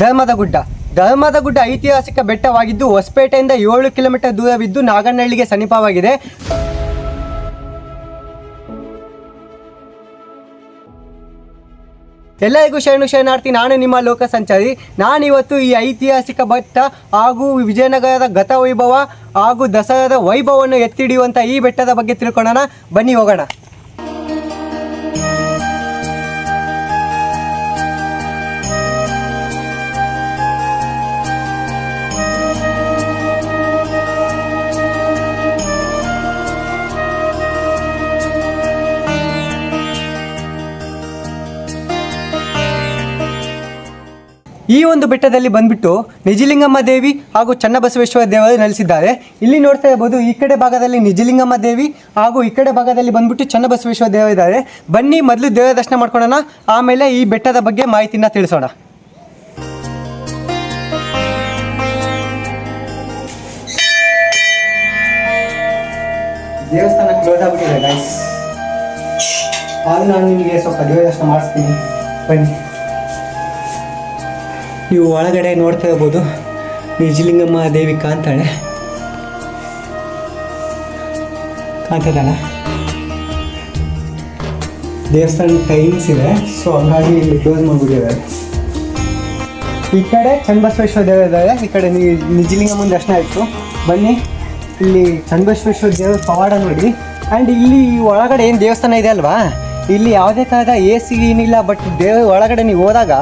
ಧರ್ಮದ ಗುಡ್ಡ. ಧರ್ಮದ ಗುಡ್ಡ ಐತಿಹಾಸಿಕ ಬೆಟ್ಟವಾಗಿದ್ದು, ಹೊಸಪೇಟೆಯಿಂದ ಏಳು ಕಿಲೋಮೀಟರ್ ದೂರವಿದ್ದು ನಾಗನಹಳ್ಳಿಗೆ ಸಮೀಪವಾಗಿದೆ. ಎಲ್ಲರಿಗೂ ಶರಣು ಶರಣಾರ್ಥಿ, ನಾನು ನಿಮ್ಮ ಲೋಕ ಸಂಚಾರಿ ನಾನಿವತ್ತು ಈ ಐತಿಹಾಸಿಕ ಬೆಟ್ಟ ಹಾಗೂ ವಿಜಯನಗರದ ಗತ ವೈಭವ ಹಾಗೂ ದಸರಾದ ವೈಭವವನ್ನು ಎತ್ತಿಡಿಯುವಂಥ ಈ ಬೆಟ್ಟದ ಬಗ್ಗೆ ತಿಳ್ಕೊಳ್ಳೋಣ. ಬನ್ನಿ ಹೋಗೋಣ. ಈ ಒಂದು ಬೆಟ್ಟದಲ್ಲಿ ಬಂದ್ಬಿಟ್ಟು ನಿಜಲಿಂಗಮ್ಮ ದೇವಿ ಹಾಗೂ ಚನ್ನಬಸವೇಶ್ವರ ದೇವರು ನೆಲೆಸಿದ್ದಾರೆ. ಇಲ್ಲಿ ನೋಡ್ತಾ ಇರ್ಬೋದು, ಈ ಕಡೆ ಭಾಗದಲ್ಲಿ ನಿಜಲಿಂಗಮ್ಮ ದೇವಿ ಹಾಗೂ ಈ ಕಡೆ ಭಾಗದಲ್ಲಿ ಬಂದ್ಬಿಟ್ಟು ಚನ್ನಬಸವೇಶ್ವರ ದೇವರು ಇದ್ದಾರೆ. ಬನ್ನಿ, ಮೊದಲು ದೇವರ ದರ್ಶನ ಮಾಡ್ಕೊಳ್ಳೋಣ. ಆಮೇಲೆ ಈ ಬೆಟ್ಟದ ಬಗ್ಗೆ ಮಾಹಿತಿನ ತಿಳಿಸೋಣ. ದೇವಸ್ಥಾನ ಕ್ಲೋಸ್ ಆಗ್ಬಿಟ್ಟಿದೆ ಆಗ ನಾನು ನಿಮಗೆ ಸ್ವಲ್ಪ ದೇವರ ದರ್ಶನ ಮಾಡಿಸ್ತೀನಿ. ಬನ್ನಿ. ನೀವು ಒಳಗಡೆ ನೋಡ್ತಾ ಇರ್ಬೋದು. ನಿಜಲಿಂಗಮ್ಮ ದೇವಿ ಕಾಣ್ತಾಳೆ ಕಾಣ್ತದಲ್ಲ ದೇವಸ್ಥಾನ ಟೈಮ್ಸ್ ಇದೆ ಸೊ ಹಂಗಾಗಿ ಇಲ್ಲಿ ಕ್ಲೋಸ್ ಮಾಡಿಬಿಟ್ಟಿದ್ದಾರೆ. ಈ ಕಡೆ ಚನ್ನಬಸವೇಶ್ವರ ದೇವರ ಈ ಕಡೆ ನೀ, ನಿಜಲಿಂಗಮ್ಮನ ದರ್ಶನ ಆಯಿತು. ಬನ್ನಿ, ಇಲ್ಲಿ ಚನ್ನಬಸವೇಶ್ವರ ದೇವರ ಪವಾಡ ನೋಡಿ. ಆ್ಯಂಡ್ ಇಲ್ಲಿ ಒಳಗಡೆ ಏನು ದೇವಸ್ಥಾನ ಇದೆ ಅಲ್ವಾ? ಇಲ್ಲಿ ಯಾವುದೇ ಥರದ ಎ ಸಿ ಏನಿಲ್ಲ ಬಟ್ ದೇವ ಒಳಗಡೆ ನೀವು ಹೋದಾಗ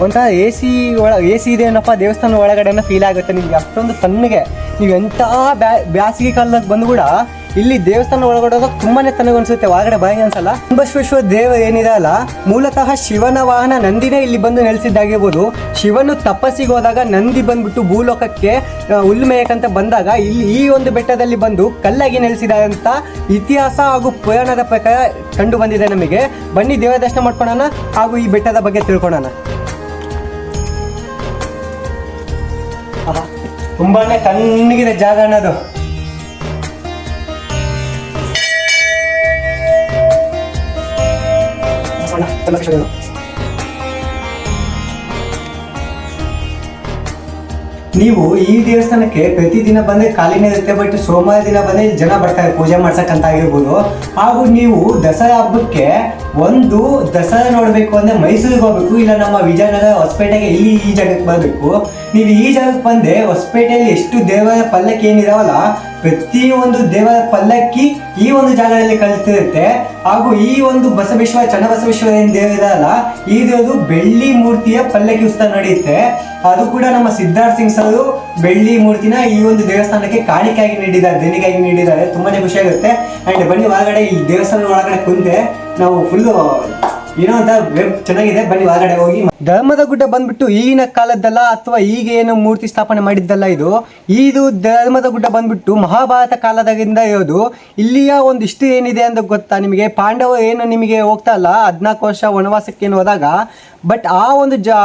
ಒಂಥರ ಎ ಸಿ ಒಳ ಎ ಸಿ ಇದೆ ಏನಪ್ಪ ದೇವಸ್ಥಾನ ಒಳಗಡೆನ ಫೀಲ್ ಆಗುತ್ತೆ ನಿಮಗೆ. ಅಷ್ಟೊಂದು ತಣ್ಣಗೆ. ನೀವು ಎಂಥ ಬ್ಯಾ, ಬ್ಯಾಸಿಗೆ ಕಾಲದಾಗ ಬಂದು ಕೂಡ ಇಲ್ಲಿ ದೇವಸ್ಥಾನ ಒಳಗಡೆ ತಣ್ಣಗೆ ಅನ್ಸುತ್ತೆ. ಒಳಗಡೆ ಭಯ ಅನ್ಸಲ್ಲ. ಬಸವೇಶ್ವರ ದೇವ ಏನಿದೆ ಮೂಲತಃ ಶಿವನ ವಾಹನ ನಂದಿನೇ ಇಲ್ಲಿ ಬಂದು ನೆಲೆಸಿದ್ದಾಗಿರ್ಬೋದು. ಶಿವನು ತಪಸ್ಸಿಗೆ ಹೋದಾಗ ನಂದಿ ಬಂದ್ಬಿಟ್ಟು ಭೂಲೋಕಕ್ಕೆ ಹುಲ್ಲು ಬಂದಾಗ ಇಲ್ಲಿ ಈ ಒಂದು ಬೆಟ್ಟದಲ್ಲಿ ಬಂದು ಕಲ್ಲಾಗಿ ನೆಲೆಸಿದ ಅಂತ ಇತಿಹಾಸ ಹಾಗೂ ಪುರಾಣದ ಪ್ರಕಾರ ಕಂಡು ಬಂದಿದೆ ನಮಗೆ. ಬನ್ನಿ ದೇವ ದರ್ಶನ ಮಾಡ್ಕೊಳ್ಳೋಣ ಹಾಗೂ ಈ ಬೆಟ್ಟದ ಬಗ್ಗೆ ತಿಳ್ಕೊಳ್ಳೋಣ ತುಂಬಾನೇ ತಣ್ಣಗಿದೆ ಜಾಗ ಅನ್ನೋದು. ಬಸವಣ್ಣ, ನೀವು ಈ ದೇವಸ್ಥಾನಕ್ಕೆ ಪ್ರತಿದಿನ ಬಂದ್ರೆ ಖಾಲಿನೇ ಇರುತ್ತೆ ಬಟ್ ಸೋಮವಾರ ದಿನ ಬಂದ್ರೆ ಜನ ಬರ್ತಾರೆ, ಪೂಜೆ ಮಾಡ್ಸಕ್ಕಂತ ಆಗಿರ್ಬೋದು. ಹಾಗೂ ನೀವು ದಸರಾ ಹಬ್ಬಕ್ಕೆ ಒಂದು ದಸರಾ ನೋಡಬೇಕು ಅಂದ್ರೆ ಮೈಸೂರಿಗೆ ಹೋಗ್ಬೇಕು, ಇಲ್ಲ ನಮ್ಮ ವಿಜಯನಗರ ಹೊಸಪೇಟೆಗೆ ಇಲ್ಲಿ ಈ ಜಾಗಕ್ಕೆ ಬರಬೇಕು. ನೀವು ಈ ಜಾಗಕ್ಕೆ ಬಂದೆ ಹೊಸಪೇಟೆಯಲ್ಲಿ ಎಷ್ಟು ದೇವರ ಪಲ್ಲಕ್ಕಿ ಏನಿದಾವಲ್ಲ, ಪ್ರತಿಯೊಂದು ದೇವರ ಪಲ್ಲಕ್ಕಿ ಈ ಒಂದು ಜಾಗದಲ್ಲಿ ಕಲಿತಿರುತ್ತೆ. ಹಾಗೂ ಈ ಒಂದು ಬಸವೇಶ್ವರ, ಚನ್ನಬಸವೇಶ್ವರ ಏನು ದೇವ ಇದಲ್ಲ ಈ ದೇವರು ಬೆಳ್ಳಿ ಮೂರ್ತಿಯ ಪಲ್ಲಕ್ಕಿ ಉತ್ಸವ ನಡೆಯುತ್ತೆ. ಅದು ಕೂಡ ನಮ್ಮ ಸಿದ್ಧಾರ್ಥ್ ಸಿಂಗ್ ಸರ್ ಬೆಳ್ಳಿ ಮೂರ್ತಿನ ಈ ಒಂದು ದೇವಸ್ಥಾನಕ್ಕೆ ಕಾಣಿಕೆಯಾಗಿ ನೀಡಿದ್ದಾರೆ, ದೇಣಿಗೆಯಾಗಿ ನೀಡಿದ್ದಾರೆ. ತುಂಬಾನೇ ಖುಷಿ ಆಗುತ್ತೆ ಅಂಡ್ ಬನ್ನಿ ಒಳಗಡೆ, ಈ ದೇವಸ್ಥಾನ ಒಳಗಡೆ ಕುಂತೆ ನಾವು ಫುಲ್ ಏನೋ ಅಂತ ಚೆನ್ನಾಗಿದೆ, ಬನ್ನಿ ಒಳಗಡೆ ಹೋಗಿ. ಧರ್ಮದ ಗುಡ್ಡ ಬಂದ್ಬಿಟ್ಟು ಈಗಿನ ಕಾಲದ್ದಲ್ಲ ಅಥವಾ ಈಗ ಏನು ಮೂರ್ತಿ ಸ್ಥಾಪನೆ ಮಾಡಿದ್ದಲ್ಲ ಇದು? ಇದು ಧರ್ಮದ ಗುಡ್ಡ ಬಂದ್ಬಿಟ್ಟು ಮಹಾಭಾರತ ಕಾಲದಾಗಿಂದ ಇರೋದು. ಇಲ್ಲಿಯ ಒಂದು ಇಷ್ಟು ಏನಿದೆ ಅಂತ ಗೊತ್ತಾ ನಿಮಗೆ? ಪಾಂಡವ ಏನು ನಿಮಗೆ ಹೋಗ್ತಾ ಇಲ್ಲ? ಹದಿನಾಲ್ಕು ವರ್ಷ ವನವಾಸಕ್ಕೆ ಏನು ಹೋದಾಗ? ಬಟ್ ಆ ಒಂದು ಜಾ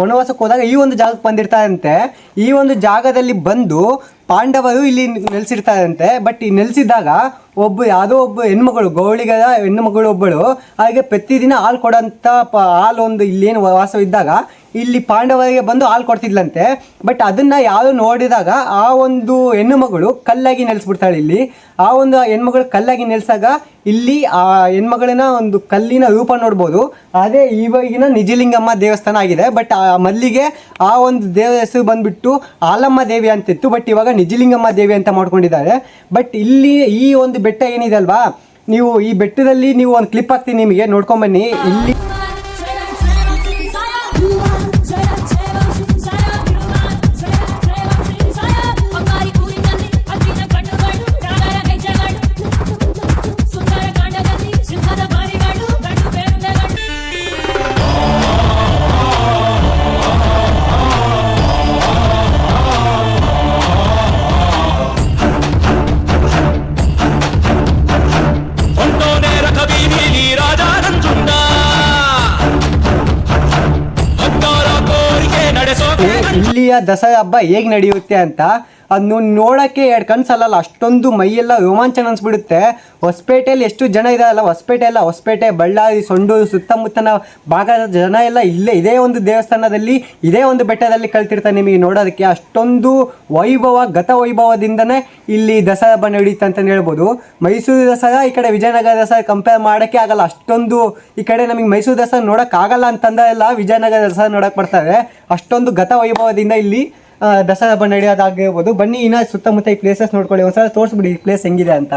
ವನವಾಸಕ್ಕೆ ಹೋದಾಗ ಈ ಒಂದು ಜಾಗಕ್ಕೆ ಬಂದಿರ್ತಾರಂತೆ. ಈ ಒಂದು ಜಾಗದಲ್ಲಿ ಬಂದು ಪಾಂಡವರು ಇಲ್ಲಿ ನೆಲೆಸಿರ್ತಾರಂತೆ ಬಟ್ ಈ ನೆಲೆಸಿದಾಗ ಒಬ್ಬ ಯಾವುದೋ ಒಬ್ಬ ಹೆಣ್ಮಗಳು ಗೌಳಿಗರ ಹೆಣ್ಣುಮಗಳು ಒಬ್ಬಳು ಹಾಗೆ ಪ್ರತಿದಿನ ಹಾಲು ಕೊಡೋಂಥ ಪ ಹಾಲು ಒಂದು ಇಲ್ಲೇನು ವಾಸವಿದ್ದಾಗ ಇಲ್ಲಿ ಪಾಂಡವರಿಗೆ ಬಂದು ಹಾಲು ಕೊಡ್ತಿದ್ಲಂತೆ ಬಟ್ ಅದನ್ನ ಯಾರು ನೋಡಿದಾಗ ಆ ಒಂದು ಹೆಣ್ಣು ಮಗಳು ಕಲ್ಲಾಗಿ ನೆಲೆಸ್ಬಿಡ್ತಾಳೆ ಇಲ್ಲಿ. ಆ ಒಂದು ಹೆಣ್ಮಗಳು ಕಲ್ಲಾಗಿ ನೆಲೆಸಾಗ ಇಲ್ಲಿ ಆ ಹೆಣ್ಮಗಳನ್ನ ಒಂದು ಕಲ್ಲಿನ ರೂಪ ನೋಡ್ಬೋದು. ಅದೇ ಇವಾಗಿನ ನಿಜಲಿಂಗಮ್ಮ ದೇವಸ್ಥಾನ ಆಗಿದೆ ಬಟ್ ಆ ಮಲ್ಲಿಗೆ ಆ ಒಂದು ದೇವರ ಹೆಸರು ಬಂದ್ಬಿಟ್ಟು ಆಲಮ್ಮ ದೇವಿ ಅಂತಿತ್ತು ಬಟ್ ಇವಾಗ ನಿಜಲಿಂಗಮ್ಮ ದೇವಿ ಅಂತ ಮಾಡ್ಕೊಂಡಿದ್ದಾರೆ. ಬಟ್ ಇಲ್ಲಿ ಈ ಒಂದು ಬೆಟ್ಟ ಏನಿದೆ ಅಲ್ವಾ? ನೀವು ಈ ಬೆಟ್ಟದಲ್ಲಿ ನೀವು ಒಂದು ಕ್ಲಿಪ್ ಹಾಕ್ತೀನಿ ನಿಮಗೆ ನೋಡ್ಕೊಂಬನ್ನಿ ಇಲ್ಲಿ ಇಲ್ಲಿಯ ದಸರಾ ಹಬ್ಬ ಹೇಗೆ ನಡೆಯುತ್ತೆ ಅಂತ ಅದನ್ನು ನೋಡೋಕ್ಕೆ ಎರಡು ಕಣ್ಣು ಸಾಲಲ್ಲ ಅಷ್ಟೊಂದು ಮೈಯೆಲ್ಲ ರೋಮಾಂಚನ ಅನಿಸ್ಬಿಡುತ್ತೆ. ಹೊಸಪೇಟೆಯಲ್ಲಿ ಎಷ್ಟು ಜನ ಇದಾರಲ್ಲ, ಹೊಸಪೇಟೆ ಎಲ್ಲ ಹೊಸಪೇಟೆ, ಬಳ್ಳಾರಿ, ಸೊಂಡೂರು, ಸುತ್ತಮುತ್ತನ ಭಾಗದ ಜನ ಎಲ್ಲ ಇಲ್ಲೇ, ಇದೇ ಒಂದು ದೇವಸ್ಥಾನದಲ್ಲಿ, ಇದೇ ಒಂದು ಬೆಟ್ಟದಲ್ಲಿ ಕಲ್ತಿರ್ತಾರೆ ನಿಮಗೆ ನೋಡೋದಕ್ಕೆ. ಅಷ್ಟೊಂದು ವೈಭವ, ಗತ ವೈಭವದಿಂದನೇ ಇಲ್ಲಿ ದಸರಾ ಹಬ್ಬ ನಡೆಯುತ್ತೆ ಅಂತಲೇ ಹೇಳ್ಬೋದು. ಮೈಸೂರು ದಸರಾ, ಈ ಕಡೆ ವಿಜಯನಗರ ದಸರಾ ಕಂಪೇರ್ ಮಾಡೋಕ್ಕೆ ಆಗಲ್ಲ. ಅಷ್ಟೊಂದು ಈ ಕಡೆ ನಮಗೆ ಮೈಸೂರು ದಸರಾ ನೋಡೋಕ್ಕಾಗಲ್ಲ ಅಂತಂದೆಲ್ಲ ವಿಜಯನಗರ ದಸರಾ ನೋಡೋಕೆ ಬರ್ತಾರೆ. ಅಷ್ಟೊಂದು ಗತ ವೈಭವದಿಂದ ಇಲ್ಲಿ ದಸರಾ ಹಬ್ಬ ನಡೆಯೋದಾಗಿರ್ಬೋದು ಬನ್ನಿ ಇನ್ನ ಸುತ್ತಮುತ್ತ ಈ ಪ್ಲೇಸಸ್ ನೋಡ್ಕೊಳ್ಳಿ. ಒಂದ್ಸಲ ತೋರಿಸ್ಬಿಡಿ ಈ ಪ್ಲೇಸ್ ಹೆಂಗಿದೆ ಅಂತ.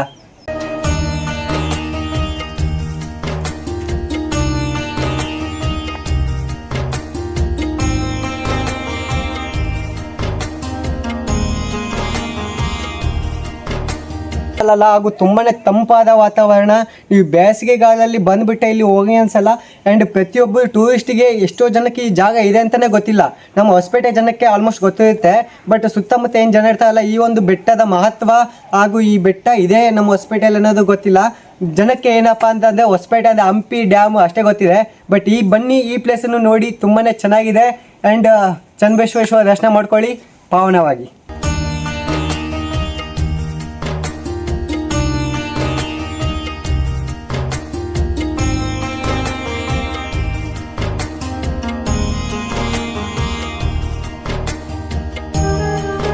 ಅಲ್ಲಲ್ಲ ಹಾಗೂ ತುಂಬಾನೇ ತಂಪಾದ ವಾತಾವರಣ. ಈ ಬೇಸಿಗೆಗಾಲದಲ್ಲಿ ಬಂದುಬಿಟ್ಟೆ ಇಲ್ಲಿ ಹೋಗಿ ಅನ್ಸಲ್ಲ. ಆ್ಯಂಡ್ ಪ್ರತಿಯೊಬ್ಬರು ಟೂರಿಸ್ಟಿಗೆ ಎಷ್ಟೋ ಜನಕ್ಕೆ ಈ ಜಾಗ ಇದೆ ಅಂತಲೇ ಗೊತ್ತಿಲ್ಲ. ನಮ್ಮ ಹೊಸಪೇಟೆ ಜನಕ್ಕೆ ಆಲ್ಮೋಸ್ಟ್ ಗೊತ್ತಿರುತ್ತೆ. ಬಟ್ ಸುತ್ತಮುತ್ತ ಏನು ಜನ ಇರ್ತಾರಲ್ಲ, ಈ ಒಂದು ಬೆಟ್ಟದ ಮಹತ್ವ ಹಾಗೂ ಈ ಬೆಟ್ಟ ಇದೆ ನಮ್ಮ ಹೊಸಪೇಟೆಯಲ್ಲಿ ಅನ್ನೋದು ಗೊತ್ತಿಲ್ಲ. ಜನಕ್ಕೆ ಏನಪ್ಪ ಅಂತಂದರೆ, ಹೊಸಪೇಟೆ ಅಂದರೆ ಹಂಪಿ ಡ್ಯಾಮ್ ಅಷ್ಟೇ ಗೊತ್ತಿದೆ. ಬಟ್ ಈ ಬನ್ನಿ, ಈ ಪ್ಲೇಸನ್ನು ನೋಡಿ ತುಂಬಾ ಚೆನ್ನಾಗಿದೆ. ಆ್ಯಂಡ್ ಚನ್ನಬಸವೇಶ್ವರ ದರ್ಶನ ಮಾಡ್ಕೊಳ್ಳಿ. ಪಾವನವಾಗಿ.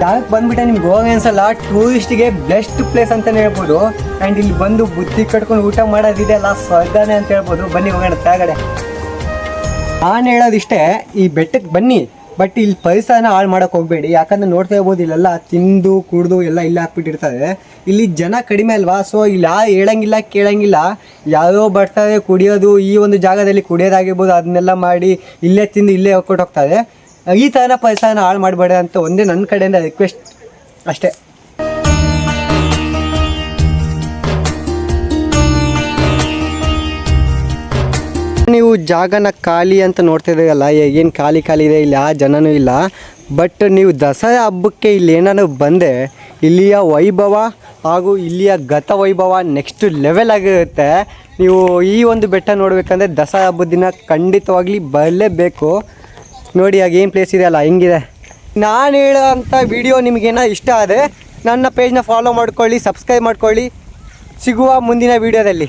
ಜಾಗಕ್ಕೆ ಬಂದ್ಬಿಟ್ಟೆ ನಿಮ್ಗೆ ಹೋಗಿ ಅನ್ಸಲ್ಲ. ಟೂರಿಸ್ಟ್ಗೆ ಬೆಸ್ಟ್ ಪ್ಲೇಸ್ ಅಂತಲೇ ಹೇಳ್ಬೋದು. ಆ್ಯಂಡ್ ಇಲ್ಲಿ ಬಂದು ಬುದ್ಧಿ ಕಟ್ಕೊಂಡು ಊಟ ಮಾಡೋದಿದೆ ಅಲ್ಲ, ಸ್ವರ್ಗನೇ ಅಂತ ಹೇಳ್ಬೋದು. ಬನ್ನಿ ಹೋಗೋಣ ಕೆಳಗಡೆ. ನಾನು ಹೇಳೋದಿಷ್ಟೇ, ಈ ಬೆಟ್ಟಕ್ಕೆ ಬನ್ನಿ. ಬಟ್ ಇಲ್ಲಿ ಪರಿಸರನ ಹಾಳು ಮಾಡೋಕೆ ಹೋಗಬೇಡಿ. ಯಾಕಂದ್ರೆ ನೋಡ್ತಾ ಇರ್ಬೋದು ಇಲ್ಲೆಲ್ಲ ತಿಂದು, ಕುಡಿದು ಎಲ್ಲ ಇಲ್ಲಿ ಹಾಕ್ಬಿಟ್ಟಿರ್ತಾರೆ ಇಲ್ಲಿ ಜನ ಕಡಿಮೆ ಅಲ್ವಾ? ಸೊ ಇಲ್ಲಿ ಯಾರು ಹೇಳಂಗಿಲ್ಲ, ಕೇಳಂಗಿಲ್ಲ. ಯಾರೋ ಬರ್ತಾರೆ, ಕುಡಿಯೋದು ಈ ಒಂದು ಜಾಗದಲ್ಲಿ ಕುಡಿಯೋದಾಗಿರ್ಬೋದು, ಅದನ್ನೆಲ್ಲ ಮಾಡಿ ಇಲ್ಲೇ ತಿಂದು ಇಲ್ಲೇ ಹೋಗ್ಕೊಟ್ಟು ಹೋಗ್ತಾರೆ. ಈ ಥರ ಪರಿಸರನ ಹಾಳು ಮಾಡಬೇಡ ಅಂತ ಒಂದೇ ನನ್ನ ಕಡೆಯಿಂದ ರಿಕ್ವೆಸ್ಟ್ ಅಷ್ಟೇ. ನೀವು ಜಾಗನ ಖಾಲಿ ಅಂತ ನೋಡ್ತಾ ಇದ್ದೀರಲ್ಲ ಏನು ಖಾಲಿ ಖಾಲಿ ಇದೆ, ಇಲ್ಲಿ ಆ ಜನನೂ ಇಲ್ಲ. ಬಟ್ ನೀವು ದಸರಾ ಹಬ್ಬಕ್ಕೆ ಇಲ್ಲಿ ಏನಾದ್ರು ಬಂದೆ ಇಲ್ಲಿಯ ವೈಭವ ಹಾಗೂ ಇಲ್ಲಿಯ ಗತ ವೈಭವ ನೆಕ್ಸ್ಟ್ ಲೆವೆಲ್ ಆಗಿರುತ್ತೆ. ನೀವು ಈ ಒಂದು ಬೆಟ್ಟ ನೋಡಬೇಕಂದ್ರೆ ದಸರಾ ಹಬ್ಬದ ದಿನ ಖಂಡಿತವಾಗ್ಲಿ ಬರಲೇಬೇಕು. ನೋಡಿ ಆಗ ಏನು ಪ್ಲೇಸ್ ಇದೆ ಅಲ್ಲ, ಹೆಂಗಿದೆ? ನಾನು ಹೇಳೋಂಥ ವಿಡಿಯೋ ನಿಮಗೇನೋ ಇಷ್ಟ ಆದರೆ ನನ್ನ ಪೇಜ್ನ ಫಾಲೋ ಮಾಡ್ಕೊಳ್ಳಿ ಸಬ್ಸ್ಕ್ರೈಬ್ ಮಾಡ್ಕೊಳ್ಳಿ. ಸಿಗುವ ಮುಂದಿನ ವಿಡಿಯೋದಲ್ಲಿ